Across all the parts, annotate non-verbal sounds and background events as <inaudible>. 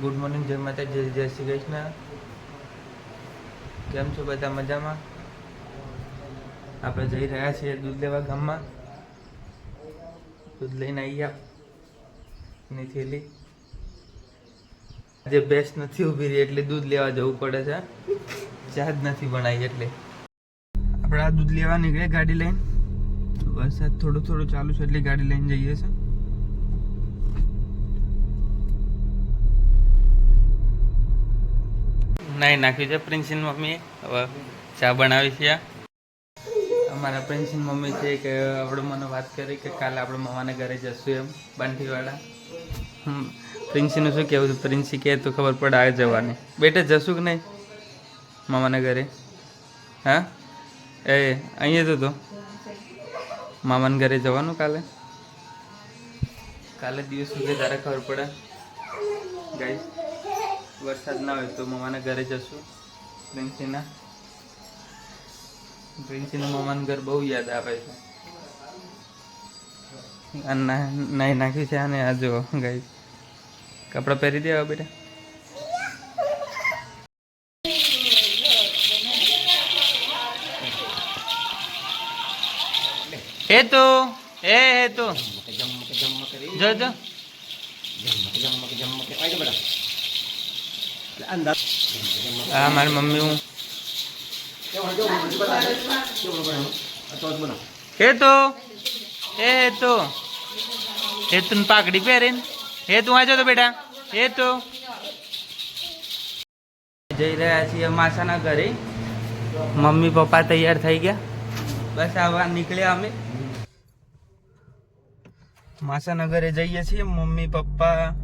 Good morning જય માતા જય જય શ્રી કૃષ્ણ. કેમ છો બધા મજામાં? આપણે જઈ રહ્યા છીએ દૂધ લેવા ગામમાં. દૂધ લઈને આવ્યા ની થેલી. આજે ભેંસ નથી ઊભી રહી, એટલે દૂધ લેવા જવું પડે છે. ચા જ નથી બનાવી, એટલે. આપણે આ દૂધ લેવા નીકળે ગાડી લઈને. વરસાદ થોડું થોડું ચાલુ છે, એટલે ગાડી લઈને જઈએ છીએ. નાઈ નાખ્યું છે પ્રિન્સિન મમ્મીએ. હવે ચા બનાવી છે. અમારા પ્રિન્સિન મમ્મી છે કે આપણે મને વાત કરી કે કાલે આપણે મમ્માના ઘરે જશું એમ બાંઠીવાળા પ્રિન્સીનું શું કહેવું છે? પ્રિન્સી કહે તો ખબર પડે આ જવાની. બેટા, જશું કે નહીં મામાના ઘરે? હા? એ, અહીંયા જતો મામાના ઘરે જવાનું કાલે? કાલે દિવસ સુધી તારે ખબર પડે. ગાઈસ વરસાદ ના હોય તો મમ્માના ઘરે જશું. પ્રિન્સીના. પ્રિન્સીના મમ્માનું ઘર બહુ યાદ આવે છે. આ ના- નાઈ નાખ્યું છે અને આ જુઓ ગાઈ કપડાં પહેરી દેવા બેટા. એ તો એ હે તો જો જો આ મારી મમ્મી હું. હે તો. એ હે તો. હે તું પાકડી પહેરીને. હે તું આજો તો બેટા. હે તો. જઈ રહ્યા છીએ માસાના ઘરે. મમ્મી પપ્પા તૈયાર થઈ ગયા. બસ આવા નીકળ્યા અમે. માસાના ઘરે જઈએ છીએ. મમ્મી પપ્પા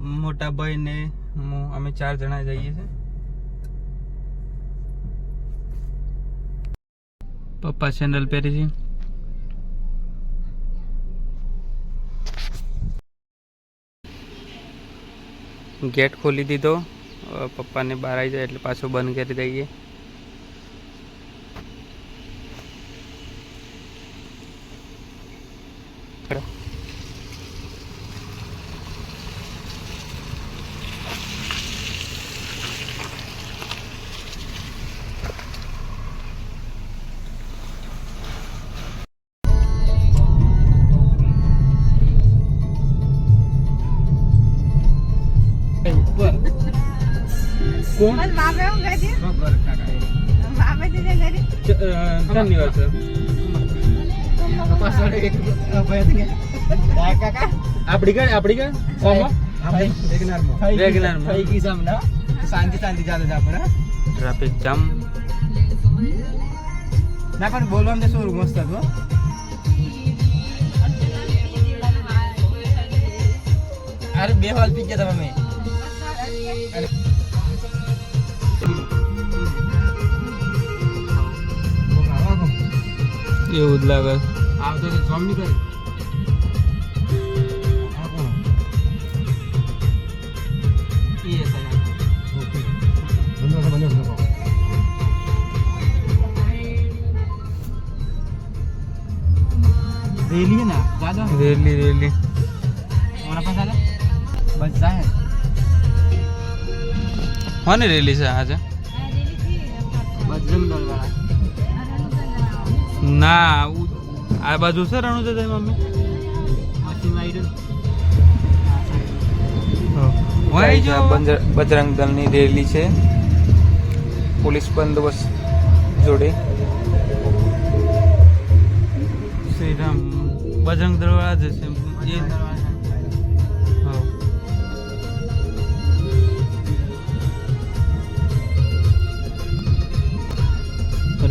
મોટા ભાઈ ને હું, અમે ચાર જણા જઈએ છીએ. પપ્પા સેન્ડલ પહેરી છે. ગેટ ખોલી દીધો. પપ્પાને બહાર આવી જાય એટલે પાછો બંધ કરી દઈએ. ઉપર કોણ મામે હું ગઈ ખબર કાકા. મામે તે ભાઈ કાકા. આપડી ગણ શાંતિ શાંતિ ચાલે આપણે ટ્રાફિક જામ. ના પણ બોલવાનું તો શું મસ્ત હતું અરે બે હાલ પી ગયા તમે. એવું જ લાગે આવતો તો જોમ નહીં કરી रेली है ना ज्यादा રેલી રેલી हमारा पास आजा बस जाए કોની રેલી છે આજે? ના આ બાજુ છે રણુ છે મમ્મી બજરંગ દળની રેલી છે. પોલીસ બંદોબસ્ત જોડે. શ્રીરામ બજરંગ દળવાળા જ છે.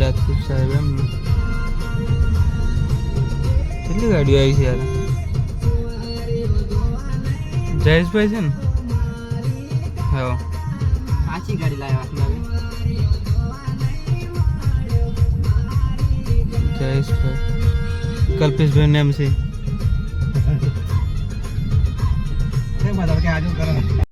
રાજપૂત સાહેબ એમ. કેટલી ગાડીઓ આવી છે યાર? જયેશભાઈ છે ને? હા. પાછી ગાડી લાવ્યા જયેશભાઈ. કલ્પેશભાઈ નું એમ છે. <laughs>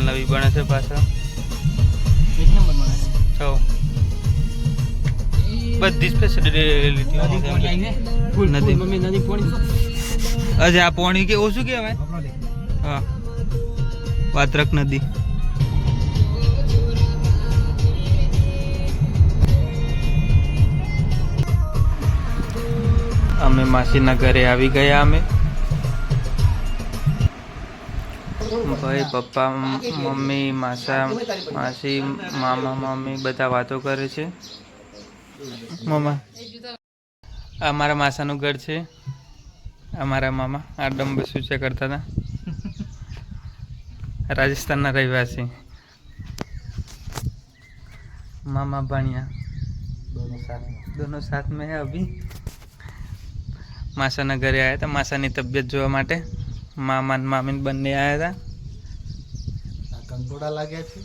હોસ્પિટલ નવી બને છે પાછળ બધી પોણી અજે આ પોણી કે ઓછું કહેવાય હા. વાત્રક નદી. અમે માસીના ઘરે આવી ગયા અમે. ભાઈ પપ્પા મમ્મી માસા માસી મામા મમ્મી બધા વાતો કરે છે. મામા આ મારા માસાનું ઘર છે. આ મારા મામા આ ડંબ સૂચે કરતા હતા. રાજસ્થાનના રહેવાસી. મામા ભણ્યા. દોનો સાથ મેં. અભી. માસાના ઘરે આવ્યા હતા માસાની તબિયત જોવા માટે. મામા ને મામી બંને આવ્યા હતા. કંકોડા લાગ્યા છે?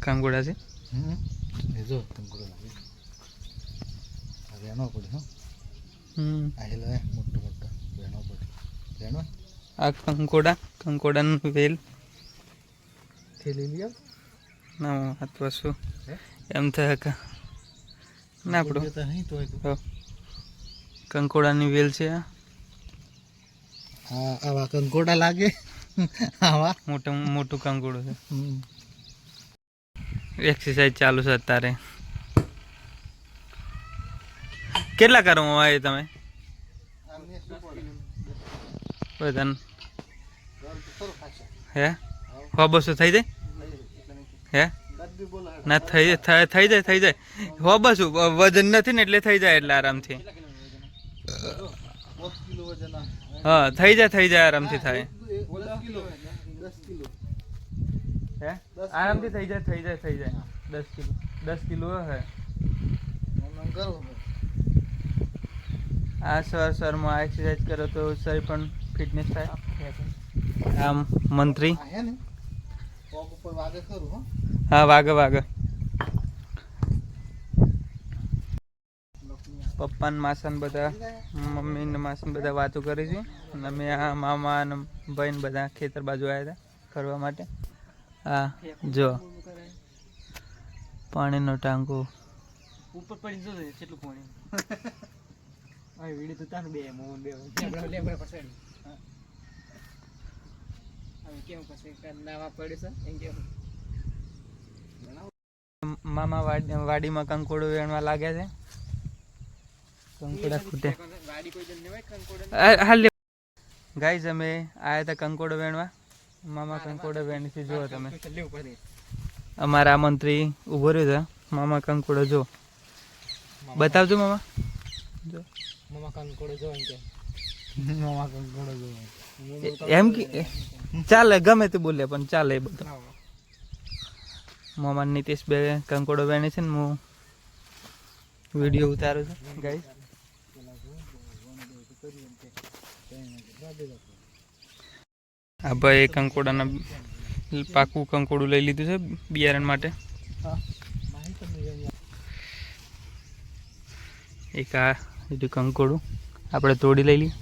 કંકોડા છે? જો કંકોડા લાગે વેણો પડે હો. આ હેલો મોટો મોટો વેણો પડે. વેણો? આ કંકોડા કંકોડાનું વેલ. થેલી લ્યો ના અથવા હાથ હે? એમ થાય કે ના હો. કંકોડાની વેલ છે આ. આવા કંકોડા લાગે. આવા. મોટું મોટું કંકોડું છે. એક્સરસાઇઝ ચાલુ છે અત્યારે. કેટલા કરવામાં એ તમે? બધાને. હે? હો બસો થઈ જાય? હે? ના થઈ જાય થઈ જાય થઈ જાય. હો બસું વજન નથી ને એટલે થઈ જાય એટલે આરામથી. હા થઈ જાય થઈ જાય આરામથી થાય હે આરામથી થઈ જાય થઈ જાય થઈ જાય દસ કિલો દસ કિલો હે આ સર સરમાં આ એક્સરસાઇઝ કરો તો શરીર પણ ફિટનેસ થાય આમ મંત્રી હા વાગે વાગે પપ્પા ને માસા બધા મમ્મી ને માસા ને બધા વાતો કરી છે. અને અમે આ મામા અને ભાઈને બધા ખેતર બાજુ આવ્યા હતા ફરવા માટે. હા જો. પાણીનો ટાંકો. ઉપર પડી જો કેટલું પાણી. <laughs> આ વિડિયો તો તાર બે મોહન બે. <laughs> કેમ પછી? નાવા પડે છે? એમ કેમ મામા વાડી વાડીમાં કંકોડું વેણવા લાગ્યા છે. કંકોડા ખૂટે ગાડી કોઈ જણ હોય કંકોડા હાલ ગાઈઝ અમે આયા હતા કંકોડો વેણવા. મામા કંકોડો વેણી જુઓ તમે. અમારા મંત્રી ઊભો રહ્યો છે. મામા કંકોડો જો બતાવજો મામા. જો મામા કંકોડો જો એમ કે. મામા કંકોડો જો એમ કે ચાલે ગમે તે બોલે પણ ચાલે બધું. મામા નીતિશ બે કંકોડો વેણે છે ને હું વીડિયો ઉતારું છું. ગાઈઝ. આ ભાઈ કંકોડાના પાકું કંકોડું લઈ લીધું છે બિયારણ માટે. એક આ લીધું કંકોડું. આપણે તોડી લઈ લઈએ.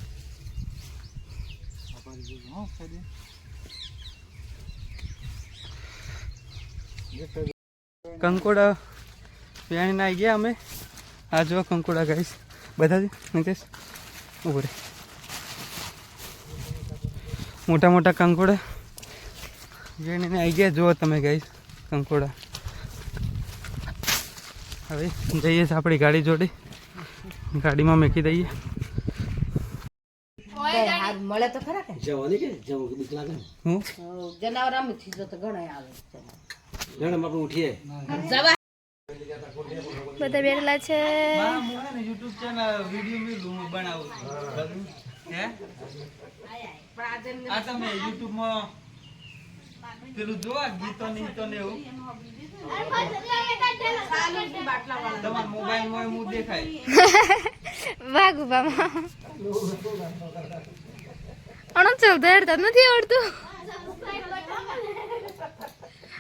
કંકોડા પ્યાણીને આવી ગયા અમે. આ જો કંકોડા ગાઈશ બધા જ નીતિશ ઊભો રે મોટા મોટા કંકોડા. જેણીને આવી ગયા. જુઓ તમે ગઈ કંકોડા. હવે જઈએ છીએ આપણી ગાડી જોડે. ગાડીમાં મેકી દઈએ. મળે તો ખરા કે? જવાની કે? જવું બીક લાગે હું? જનાવર અમે થી તો ઘણા આવે મેડમ આપણે ઉઠીએ. જવા બધા બેઠેલા છે. યુટ્યુબ ચેનલ વીડિયો મેલું બનાવું હે? આ તમે યુટ્યુબમાં પેલું જોવા ગીતો નીતો ને એવું. તમારા મોબાઈલમાં હું દેખાય વાગુ બામા અણો ચૌધા હેડતા નથી આવડતું.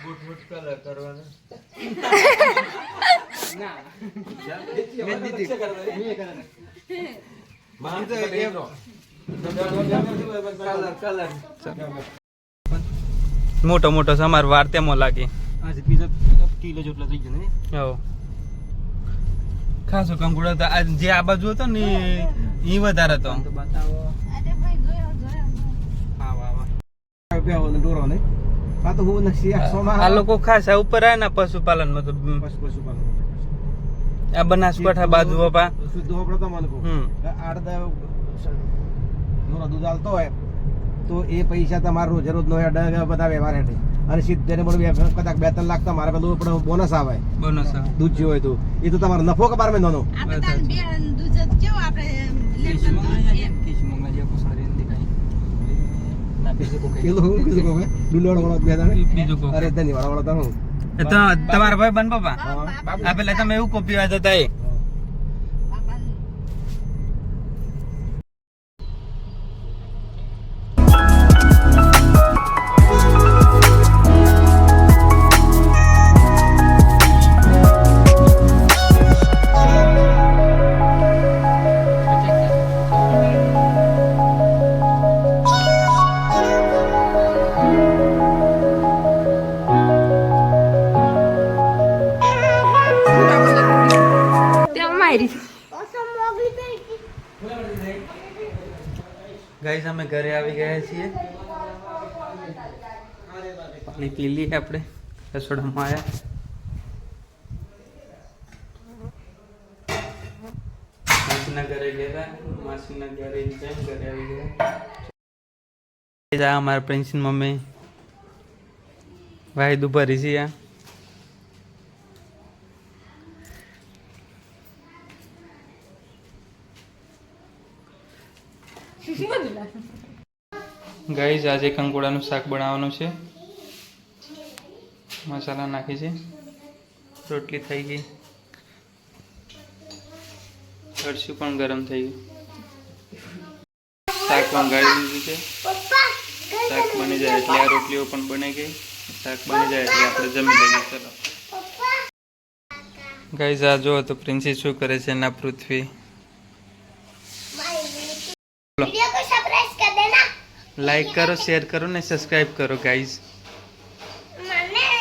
બુટ બુટ કલર કરવાનો. કલર કલર મોટો મોટો સમાર વાર તેમાં લાગે. કિલો જેટલા થઈ ગયા ને. હો. ખાસો કંકુડો તો આ જે આ બાજુ હતો ને એ વધારે હતો. તો બતાવો. અરે ભાઈ જોયો જોયો હા વાહ વાહ. રૂપિયા હોય ને ડોરો ને. આ તો હું નથી આ આ લોકો ખાસા ઉપર આવે ને પશુપાલનમાં તો પશુપાલન આ બનાસકાંઠા બાજુ બાપા હમ. આઠ દૂધ હાલતો હોય તો એ પૈસા તમારે રોજે રોજ નો હેડ બધા વ્યવહાર હેઠે અને સિત્તેર ને બધું કદાચ બે ત્રણ લાખ તમારે પેલું પણ બોનસ આવે. બોનસ દૂધ જે હોય તો. એ તો તમારો નફો કે બાર મહિનાનો? આપણે તાર બે દૂધ કેવો આપણે કેશ લેમન મંગાયા દૂધ મારી. ગાઈસ અમે ઘરે આવી ગયા છીએ. પાણી પી લઈએ આપણે રસોડામાં આવ્યા માસીના ઘરે ગયા માસીના ઘરે ઘરે આવી ગયા. અમારા પ્રિન્સિન મમ્મી. ભાઈ દુપારી છે ગાઈઝ, આજે કંકોડાનું શાક બનાવવાનું છે. મસાલા નાખી છે. રોટલી થઈ ગઈ. અરસી પણ ગરમ થઈ ગયું. શાક પણ ગાળી દીધું છે. શાક બની જાય એટલે આ રોટલીઓ પણ બની ગઈ. શાક બની જાય એટલે આપણે જમી લઈએ. ચલો. ગાઈઝ, આ જો તો પ્રિન્સી શું કરે છે ના પૃથ્વી. લાઈક કરો શેર કરો ને સબસ્ક્રાઈબ કરો ગાઈઝ